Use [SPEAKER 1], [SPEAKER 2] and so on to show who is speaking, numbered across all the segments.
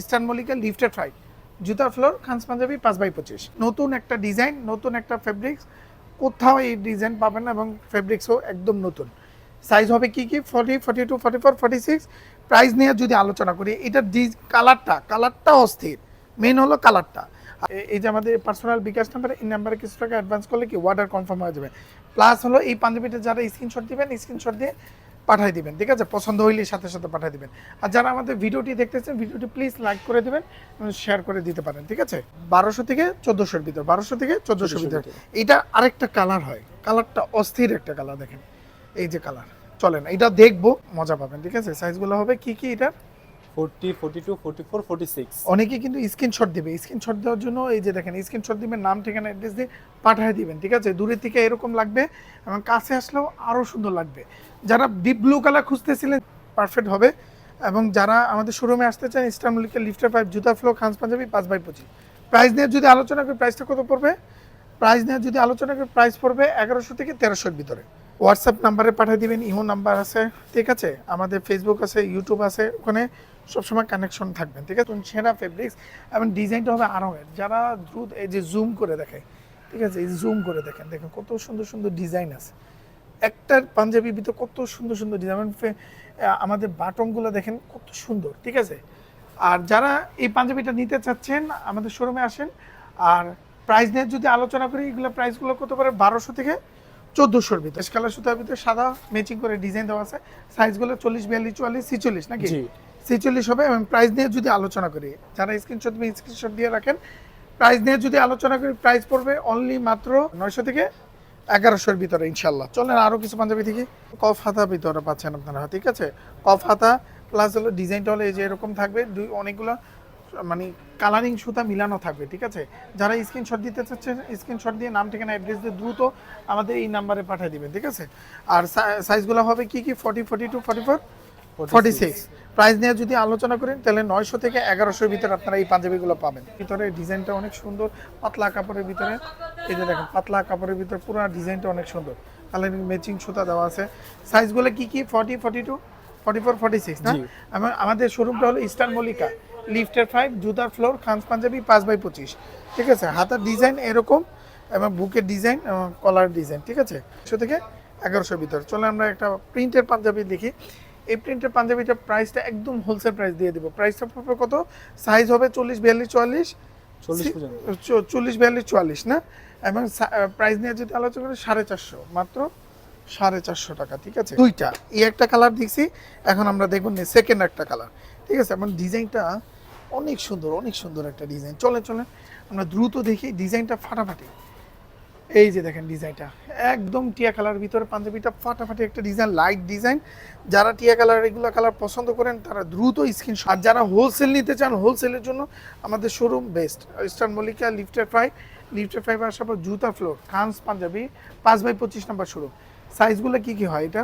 [SPEAKER 1] Eastern Mallika লিফটেড ফ্রাই। জুতার ফ্লোর খানস পাঞ্জাবি পাঁচ বাই পঁচিশ। নতুন একটা ডিজাইন, নতুন একটা ফেব্রিক্স কোথাও এই ডিজাইন পাবেন না এবং ফেব্রিক্সও একদম নতুন। সাইজ হবে কি কি? Forty forty two forty four forty six price নিয়ে যদি আলোচনা করি এটার ডি কালারটা কালারটা অস্থির। মেন হলো কালারটা এই যে আমাদের পার্সোনাল বিকাশ নাম্বার এই নাম্বারে কিছু টাকা অ্যাডভান্স করলে কি অর্ডার কনফার্ম হয়ে যাবে। প্লাস হলো এই পাঞ্জাবিটা যারা স্ক্রিনশট দিবেন স্ক্রিনশট দিয়ে পাঠিয়ে দিবেন ঠিক আছে? পছন্দ হইলে সাথে সাথে পাঠাই দিবেন। আর যারা আমাদের ভিডিওটি দেখতেছেন ভিডিওটি প্লিজ লাইক করে দিবেন শেয়ার করে দিতে পারেন ঠিক আছে? বারোশো থেকে চোদ্দোশোর ভিতর বারোশো থেকে চোদ্দোশোর ভিতর। এটা আরেকটা কালার হয়। কালারটা অস্থির একটা কালার দেখেন। এই যে কালার চলেন এটা দেখব মজা পাবেন ঠিক আছে? সাইজগুলো হবে কি কি
[SPEAKER 2] এটার? 40 42 44 46
[SPEAKER 1] অনেকে কিন্তু স্ক্রিনশট দিবে। স্ক্রিনশট দেওয়ার জন্য এই যে দেখেন, স্ক্রিনশট দিবেন, নাম, ঠিকানা অ্যাড্রেস দিয়ে পাঠিয়ে দিবেন, ঠিক আছে? দূরের থেকে এরকম লাগবে এবং কাছে আসলেও আরও সুন্দর লাগবে। যারা ডিপ ব্লু কালার খুঁজতেছিলেন পারফেক্ট হবে। এবং যারা আমাদের শোরুমে আসতে চান ইস্টার্মলিকের লিফটার পাইপ জুতা ফ্লো খান্স পাঞ্জাবি পাঁচ বাই পঁচিশ। প্রাইস নিয়ে যদি আলোচনা করি প্রাইসটা কত পড়বে? প্রাইস নিয়ে যদি আলোচনা করি প্রাইস পড়বে এগারোশো থেকে তেরোশোর ভিতরে। হোয়াটসঅ্যাপ নাম্বারে পাঠিয়ে দিবেন, ইমো নাম্বার আছে, ঠিক আছে? আমাদের ফেসবুক আছে ইউটিউব আছে, ওখানে সবসময় কানেকশন থাকবেন, ঠিক আছে? সেরা ফেব্রিক্স এবং ডিজাইনটা হবে আরও যারা দ্রুত এই যে জুম করে দেখে, ঠিক আছে? এই জুম করে দেখেন দেখেন কত সুন্দর সুন্দর ডিজাইন আছে। একটার পাঞ্জাবির ভিতর কত সুন্দর সুন্দর ডিজাইন আমাদের বাটনগুলো দেখেন কত সুন্দর, ঠিক আছে? আর যারা এই পাঞ্জাবিটা নিতে চাচ্ছেন, আমাদের শোরুমে আসেন। আর প্রাইস নিয়ে যদি আলোচনা করি, এগুলো প্রাইসগুলো কত পারে বারোশো থেকে চোদ্দোশোর ভিতরে। কালার সুতার ভিতরে সাদা ম্যাচিং করে ডিজাইন দেওয়া আছে। সাইজগুলো চল্লিশ, বিয়াল্লিশ, চুয়াল্লিশ, ছিচল্লিশ নাকি? ছেচল্লিশ হবে এবং প্রাইস নিয়ে যদি আলোচনা করি, যারা স্ক্রিনশট দিয়ে স্ক্রিনশট দিয়ে রাখেন প্রাইস নিয়ে যদি আলোচনা করি প্রাইস পড়বে অনলি মাত্র নয়শো থেকে এগারোশোর ভিতরে ইনশাল্লাহ চলেন আরও কিছু পাঞ্জাবি থেকে কফ হাতা ভিতরে পাচ্ছেন আপনারা, ঠিক আছে? কফ হাতা প্লাস হলো ডিজাইনটা হলো এই যে এরকম থাকবে, দুই অনেকগুলো মানে কালারিং সুতা মিলানো থাকবে, ঠিক আছে? যারা স্ক্রিনশট দিতে চাচ্ছেন স্ক্রিনশট দিয়ে নাম, ঠিকানা অ্যাড্রেস দিয়ে দ্রুত আমাদের এই নাম্বারে পাঠিয়ে দিবেন, ঠিক আছে? আর সাইজগুলো হবে কি কি? Forty forty two forty four forty six price নিয়ে যদি আলোচনা করেন তাহলে নয়শো থেকে এগারোশোর ভিতরে আপনারা এই পাঞ্জাবিগুলো পাবেন। ভিতরে ডিজাইনটা অনেক সুন্দর পাতলা কাপড়ের ভিতরে। এই যে দেখেন পাতলা কাপড়ের ভিতরে পুরো ডিজাইনটা অনেক সুন্দর। কালার ম্যাচিং সুতা দেওয়া আছে। সাইজগুলো কি কি? Forty forty two forty four forty six না আমাদের শোরুমটা হলো ইস্টার্ন মল্লিকা লিফটের ফাইভ জুতার ফ্লোর খানস পাঞ্জাবি পাঁচ বাই পঁচিশ। ঠিক আছে? হাতার ডিজাইন এরকম এবং বুকের ডিজাইন এবং কলার ডিজাইন ঠিক আছে? একশো থেকে এগারোশোর ভিতরে। চলে আমরা একটা প্রিন্টের পাঞ্জাবি দেখি। এই প্রিন্টের পাঞ্জাবিটার প্রাইসটা একদম হোলসেল প্রাইস দিয়ে দেবো। প্রাইসটা পড়বে কত? সাইজ হবে চল্লিশ বিয়াল্লিশ চুয়াল্লিশ?
[SPEAKER 2] চল্লিশ
[SPEAKER 1] বিয়াল্লিশ চুয়াল্লিশ না? এবং প্রাইস নিয়ে যদি আলোচনা করি সাড়ে চারশো। মাত্র সাড়ে চারশো টাকা ঠিক আছে? দুইটা। এই একটা কালার দেখছি এখন আমরা দেখুন সেকেন্ড একটা কালার ঠিক আছে? এবং ডিজাইনটা অনেক সুন্দর অনেক সুন্দর একটা ডিজাইন চলে চলে আমরা দ্রুত দেখি ডিজাইনটা ফাটাফাটি। এই যে দেখেন ডিজাইনটা। একদম টিয়া কালার ভিতরে পাঞ্জাবিটা ফাটাফাটি একটা ডিজাইন লাইট ডিজাইন যারা টিয়া কালার এগুলো কালার পছন্দ করেন, তারা দ্রুত স্ক্রিন আর যারা হোলসেল নিতে চান হোলসেলের জন্য আমাদের শোরুম বেস্ট ইস্টার্ন মল্লিকা লিফটের ফাইভ লিফটের ফাইভ আসার পর জুতা ফ্লোর খানস পাঞ্জাবি পাঁচ বাই পঁচিশ নাম্বার শোরুম সাইজগুলো কী কী হয় এটা?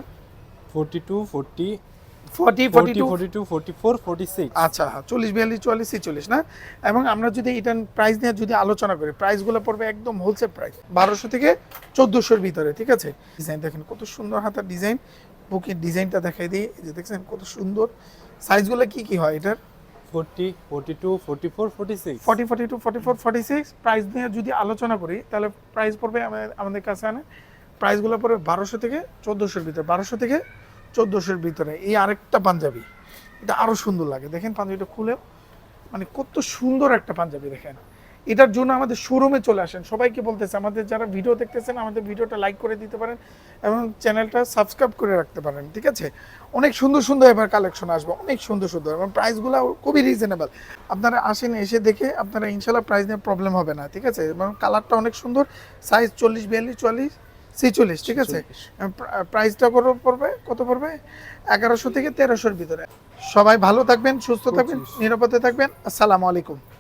[SPEAKER 2] Forty two forty
[SPEAKER 1] forty forty
[SPEAKER 2] forty
[SPEAKER 1] two
[SPEAKER 2] forty two forty four forty six
[SPEAKER 1] আচ্ছা হ্যাঁ চল্লিশ বিয়াল্লিশ চুয়াল্লিশ ছিচল্লিশ না? এবং আমরা যদি এটা প্রাইস নিয়ে যদি আলোচনা করি প্রাইসগুলো পড়বে একদম হোলসেল প্রাইস থেকে চোদ্দোশোর ভিতরে ঠিক আছে? ডিজাইন দেখেন কত সুন্দর হাতার ডিজাইন বুকের ডিজাইনটা দেখাই দিই যে দেখছেন কত সুন্দর। সাইজগুলো কি কি হয় এটার? প্রাইস নিয়ে যদি আলোচনা করি তাহলে প্রাইস পড়বে আমাদের কাছে আনে প্রাইসগুলো পড়বে বারোশো থেকে চোদ্দোশোর ভিতরে বারোশো থেকে চোদ্দোশোর ভিতরে। এই আরেকটা পাঞ্জাবি, এটা আরও সুন্দর লাগে। দেখেন পাঞ্জাবিটা খুলেও মানে কত সুন্দর একটা পাঞ্জাবি দেখেন। এটার জন্য আমাদের শোরুমে চলে আসেন। সবাইকে বলতেছে, আমাদের যারা ভিডিও দেখতেছেন, আমাদের ভিডিওটা লাইক করে দিতে পারেন এবং চ্যানেলটা সাবস্ক্রাইব করে রাখতে পারেন, ঠিক আছে? অনেক সুন্দর সুন্দর এবার কালেকশন আসবে, অনেক সুন্দর সুন্দর এবং প্রাইসগুলো খুবই রিজনেবল আপনারা আসেন, এসে দেখে আপনারা ইনশাল্লাহ প্রাইস নিয়ে প্রবলেম হবে না, ঠিক আছে? এবং কালারটা অনেক সুন্দর সাইজ চল্লিশ, বিয়াল্লিশ, চুয়াল্লিশ। ছেচল্লিশ ঠিক আছে? প্রাইসটা কত পড়বে কত পড়বে? এগারোশো থেকে তেরোশোর ভিতরে। সবাই ভালো থাকবেন সুস্থ থাকবেন নিরাপদে থাকবেন। আসসালামু আলাইকুম।